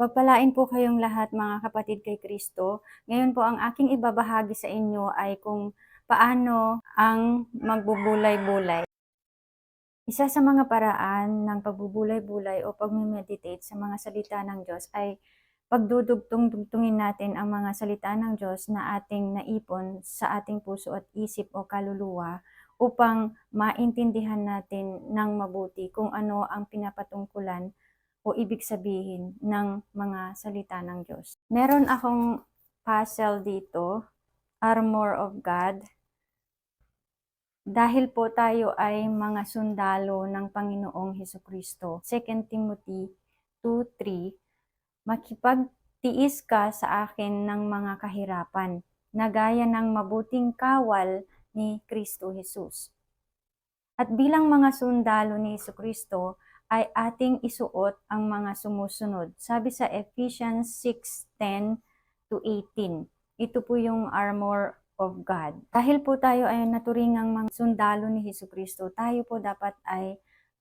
Pagpalain po kayong lahat mga kapatid kay Kristo. Ngayon po ang aking ibabahagi sa inyo ay kung paano ang magbubulay-bulay. Isa sa mga paraan ng pagbubulay-bulay o pagme-meditate sa mga salita ng Diyos ay pagdudugtong-dugtungin natin ang mga salita ng Diyos na ating naipon sa ating puso at isip o kaluluwa upang maintindihan natin ng mabuti kung ano ang pinapatungkulan o ibig sabihin ng mga salita ng Diyos. Meron akong puzzle dito, Armor of God. Dahil po tayo ay mga sundalo ng Panginoong Heso Kristo. 2 Timothy 2.3 Makipagtiis ka sa akin ng mga kahirapan, na gaya ng mabuting kawal ni Kristo Jesus. At bilang mga sundalo ni Kristo, ay ating isuot ang mga sumusunod. Sabi sa Ephesians 6:10 to 18. Ito po yung armor of God. Dahil po tayo ay naturingang mga sundalo ni Hesus Kristo, tayo po dapat ay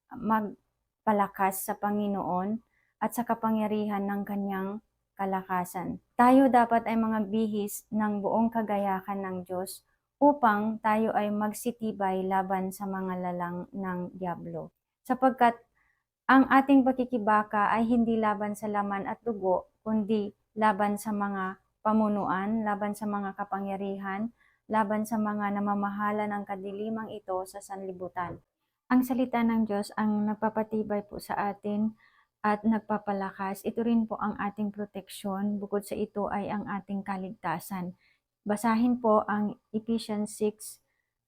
magpalakas sa Panginoon at sa kapangyarihan ng kanyang kalakasan. Tayo dapat ay mga bihis ng buong kagayakan ng Diyos upang tayo ay magsitibay laban sa mga lalang ng Diablo. Sapagkat ang ating pakikibaka ay hindi laban sa laman at dugo, kundi laban sa mga pamunuan, laban sa mga kapangyarihan, laban sa mga namamahala ng kadilimang ito sa sanlibutan. Ang salita ng Diyos ang nagpapatibay po sa atin at nagpapalakas. Ito rin po ang ating proteksyon. Bukod sa ito ay ang ating kaligtasan. Basahin po ang Ephesians 6,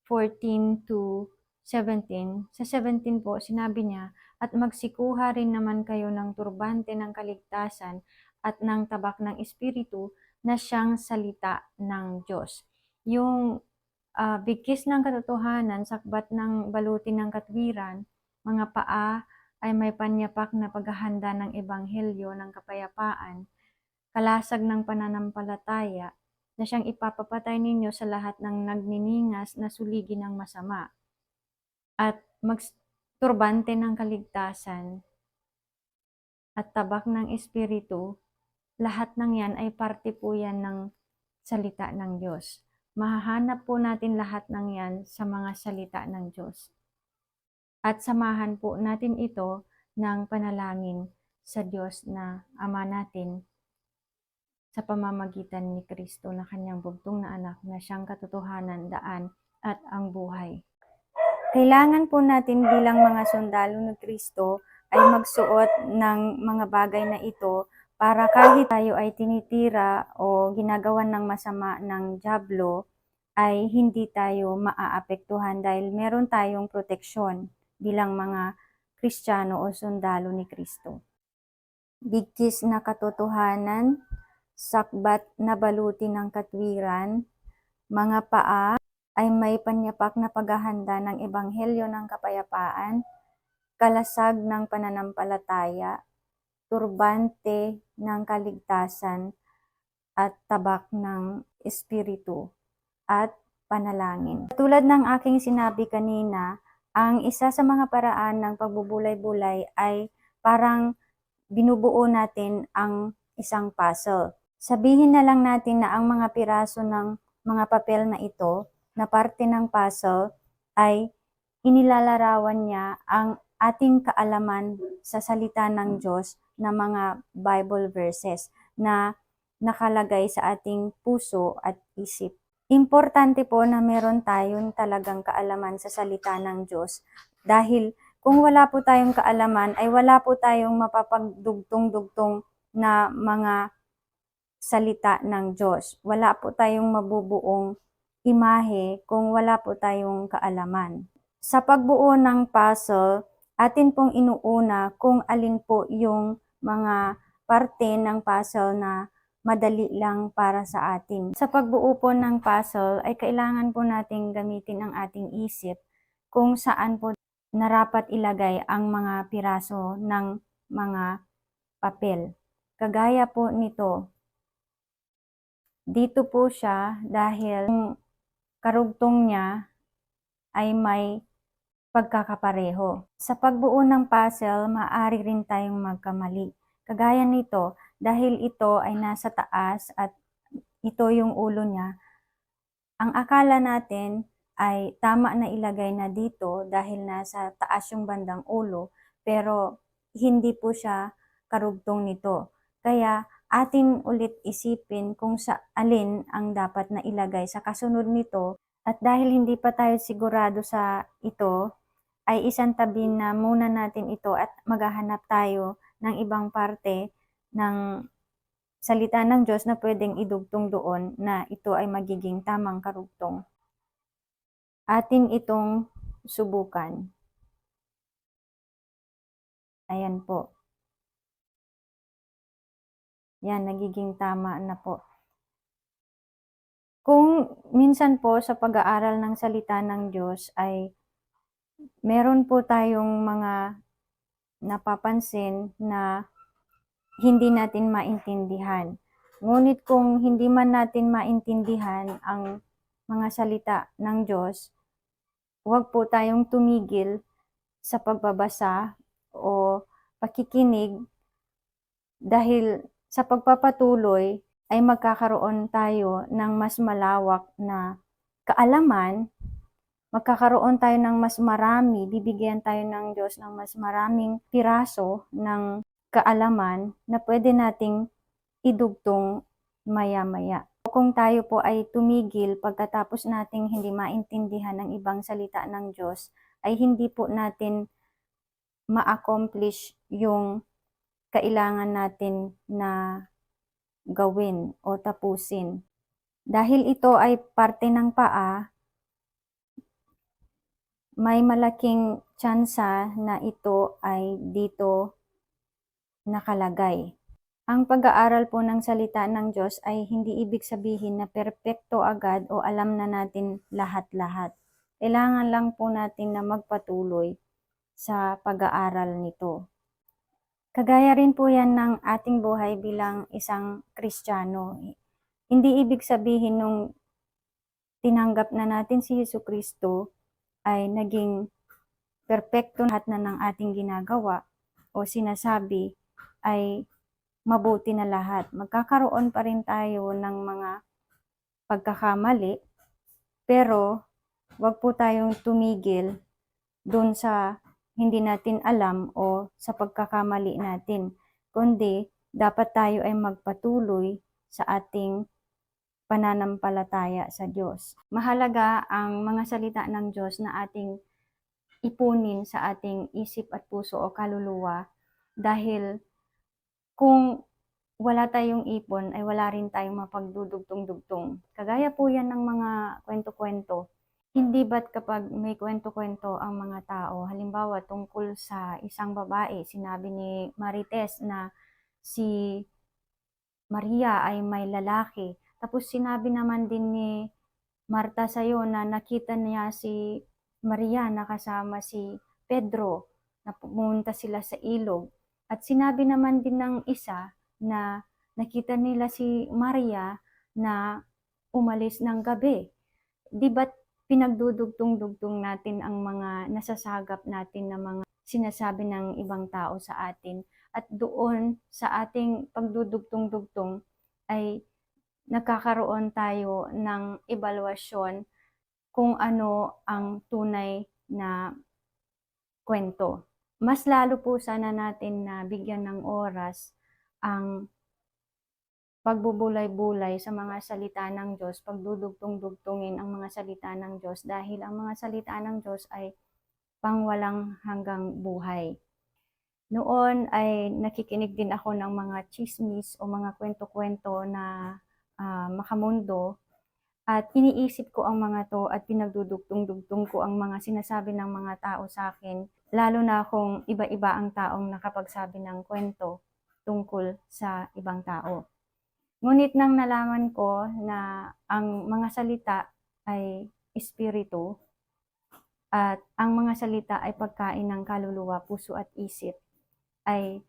14 to 17. Sa 17 po, sinabi niya, at magsikuha rin naman kayo ng turbante ng kaligtasan at ng tabak ng Espiritu na siyang salita ng Diyos. Yung uh, bigkis ng katotohanan, sakbat ng baluti ng katwiran, mga paa ay may panyapak na paghahanda ng ebanghelyo ng kapayapaan, kalasag ng pananampalataya, na siyang ipapapatay ninyo sa lahat ng nagniningas na suligi ng masama. At mag turbante ng kaligtasan at tabak ng espiritu, lahat ng yan ay parte po yan ng salita ng Diyos. Mahahanap po natin lahat ng yan sa mga salita ng Diyos. At samahan po natin ito ng panalangin sa Diyos na Ama natin sa pamamagitan ni Kristo na kanyang bugtong na anak na siyang katotohanan, daan at ang buhay. Kailangan po natin bilang mga sundalo ng Kristo ay magsuot ng mga bagay na ito para kahit tayo ay tinitira o ginagawan ng masama ng Diablo, ay hindi tayo maaapektuhan dahil meron tayong proteksyon bilang mga Kristiyano o sundalo ni Kristo. Bigkis na katotohanan, sakbat na baluti ng katwiran, mga paa ay may panyapak na paghahanda ng ebanghelyo ng kapayapaan, kalasag ng pananampalataya, turbante ng kaligtasan, at tabak ng espiritu, at panalangin. Tulad ng aking sinabi kanina, ang isa sa mga paraan ng pagbubulay-bulay ay parang binubuo natin ang isang puzzle. Sabihin na lang natin na ang mga piraso ng mga papel na ito na parte ng puzzle ay inilalarawan niya ang ating kaalaman sa salita ng Diyos na mga Bible verses na nakalagay sa ating puso at isip. Importante po na meron tayong talagang kaalaman sa salita ng Diyos dahil kung wala po tayong kaalaman ay wala po tayong mapapagdugtong-dugtong na mga salita ng Diyos. Wala po tayong mabubuong imahe kung wala po tayong kaalaman. Sa pagbuo ng puzzle, atin pong inuuna kung alin po yung mga parte ng puzzle na madali lang para sa atin. Sa pagbuo po ng puzzle ay kailangan po nating gamitin ang ating isip kung saan po narapat ilagay ang mga piraso ng mga papel. Kagaya po nito, dito po siya dahil karugtong niya ay may pagkakapareho. Sa pagbuo ng puzzle, maaari rin tayong magkamali. Kagaya nito, dahil ito ay nasa taas at ito yung ulo niya, ang akala natin ay tama na ilagay na dito dahil nasa taas yung bandang ulo, pero hindi po siya karugtong nito. Kaya atin ulit isipin kung sa alin ang dapat na ilagay sa kasunod nito at dahil hindi pa tayo sigurado sa ito, ay isang tabi na muna natin ito at maghahanap tayo ng ibang parte ng salita ng Diyos na pwedeng idugtong doon na ito ay magiging tamang karugtong. Atin itong subukan. Ayan po. Yan, nagiging tama na po. Kung minsan po sa pag-aaral ng salita ng Diyos ay meron po tayong mga napapansin na hindi natin maintindihan. Ngunit kung hindi man natin maintindihan ang mga salita ng Diyos, huwag po tayong tumigil sa pagbabasa o pakikinig dahil sa pagpapatuloy ay magkakaroon tayo ng mas malawak na kaalaman, magkakaroon tayo ng mas marami, bibigyan tayo ng Diyos ng mas maraming piraso ng kaalaman na pwede nating idugtong maya-maya. Kung tayo po ay tumigil pagkatapos nating hindi maintindihan ng ibang salita ng Diyos, ay hindi po natin ma-accomplish yung kailangan natin na gawin o tapusin. Dahil ito ay parte ng paa, may malaking tsansa na ito ay dito nakalagay. Ang pag-aaral po ng salita ng Diyos ay hindi ibig sabihin na perpekto agad o alam na natin lahat-lahat. Kailangan lang po natin na magpatuloy sa pag-aaral nito. Kagaya rin po yan ng ating buhay bilang isang Kristiyano. Hindi ibig sabihin nung tinanggap na natin si Yesu Kristo ay naging perpekto lahat na ng ating ginagawa o sinasabi ay mabuti na lahat. Magkakaroon pa rin tayo ng mga pagkakamali, pero wag po tayong tumigil dun sa hindi natin alam o sa pagkakamali natin, kundi dapat tayo ay magpatuloy sa ating pananampalataya sa Diyos. Mahalaga ang mga salita ng Diyos na ating ipunin sa ating isip at puso o kaluluwa dahil kung wala tayong ipon ay wala rin tayong mapagdudugtong-dugtong. Kagaya po yan ng mga kwento-kwento hindi ba't kapag may kwento-kwento ang mga tao, halimbawa tungkol sa isang babae, sinabi ni Marites na si Maria ay may lalaki. Tapos sinabi naman din ni Marta sa'yo na nakita niya si Maria nakasama si Pedro na pumunta sila sa ilog. At sinabi naman din ng isa na nakita nila si Maria na umalis ng gabi. Di ba't pinagdudugtong-dugtong natin ang mga nasasagap natin na mga sinasabi ng ibang tao sa atin. At doon sa ating pagdudugtong-dugtong ay nagkakaroon tayo ng evaluasyon kung ano ang tunay na kwento. Mas lalo po sana natin na bigyan ng oras ang pagbubulay-bulay sa mga salita ng Diyos, pagdudugtong-dugtungin ang mga salita ng Diyos dahil ang mga salita ng Diyos ay pangwalang hanggang buhay. Noon ay nakikinig din ako ng mga chismis o mga kwento-kwento na uh, makamundo at iniisip ko ang mga to at pinagdudugtong-dugtong ko ang mga sinasabi ng mga tao sa akin, lalo na kung iba-iba ang taong nakapagsabi ng kwento tungkol sa ibang tao. Ngunit nang nalaman ko na ang mga salita ay espiritu at ang mga salita ay pagkain ng kaluluwa, puso at isip, ay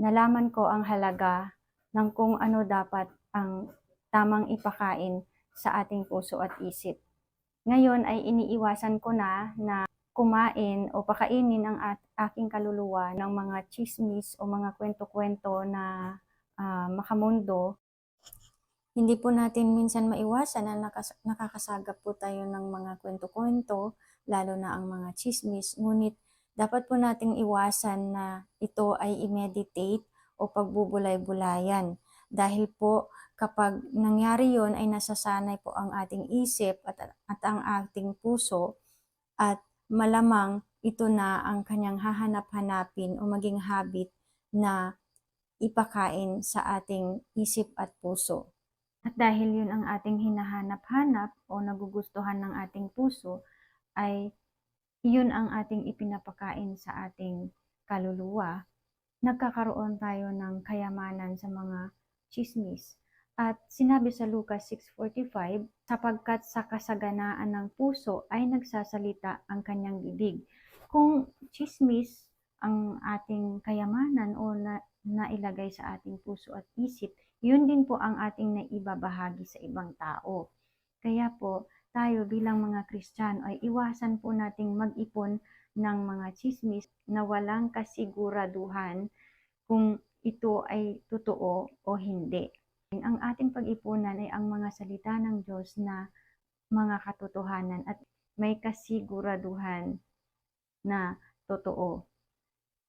nalaman ko ang halaga ng kung ano dapat ang tamang ipakain sa ating puso at isip. Ngayon ay iniiwasan ko na na kumain o pakainin ang at aking kaluluwa ng mga chismis o mga kwento-kwento na ah, makamundo, hindi po natin minsan maiwasan na nakas- nakakasagap po tayo ng mga kwento-kwento, lalo na ang mga chismis. Ngunit dapat po nating iwasan na ito ay i-meditate o pagbubulay-bulayan. Dahil po kapag nangyari yon ay nasasanay po ang ating isip at, at ang ating puso at malamang ito na ang kanyang hahanap-hanapin o maging habit na ipakain sa ating isip at puso. At dahil yun ang ating hinahanap-hanap o nagugustuhan ng ating puso, ay yun ang ating ipinapakain sa ating kaluluwa, nagkakaroon tayo ng kayamanan sa mga chismis. At sinabi sa Lucas 6.45, sapagkat sa kasaganaan ng puso ay nagsasalita ang kanyang bibig. Kung chismis ang ating kayamanan o na, nailagay sa ating puso at isip, yun din po ang ating naibabahagi sa ibang tao. Kaya po, tayo bilang mga Kristiyano ay iwasan po nating mag-ipon ng mga chismis na walang kasiguraduhan kung ito ay totoo o hindi. Ang ating pag-ipunan ay ang mga salita ng Diyos na mga katotohanan at may kasiguraduhan na totoo.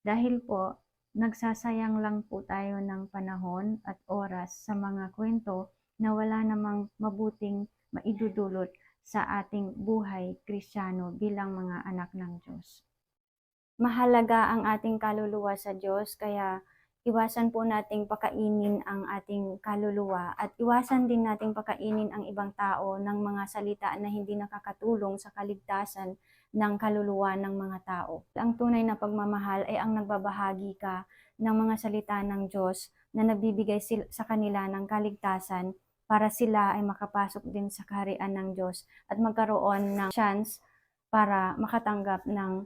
Dahil po, nagsasayang lang po tayo ng panahon at oras sa mga kwento na wala namang mabuting maidudulot sa ating buhay kristyano bilang mga anak ng Diyos. Mahalaga ang ating kaluluwa sa Diyos kaya iwasan po nating pakainin ang ating kaluluwa at iwasan din nating pakainin ang ibang tao ng mga salita na hindi nakakatulong sa kaligtasan ng kaluluwa ng mga tao. Ang tunay na pagmamahal ay ang nagbabahagi ka ng mga salita ng Diyos na nabibigay sil- sa kanila ng kaligtasan para sila ay makapasok din sa kaharian ng Diyos at magkaroon ng chance para makatanggap ng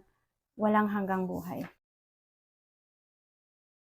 walang hanggang buhay.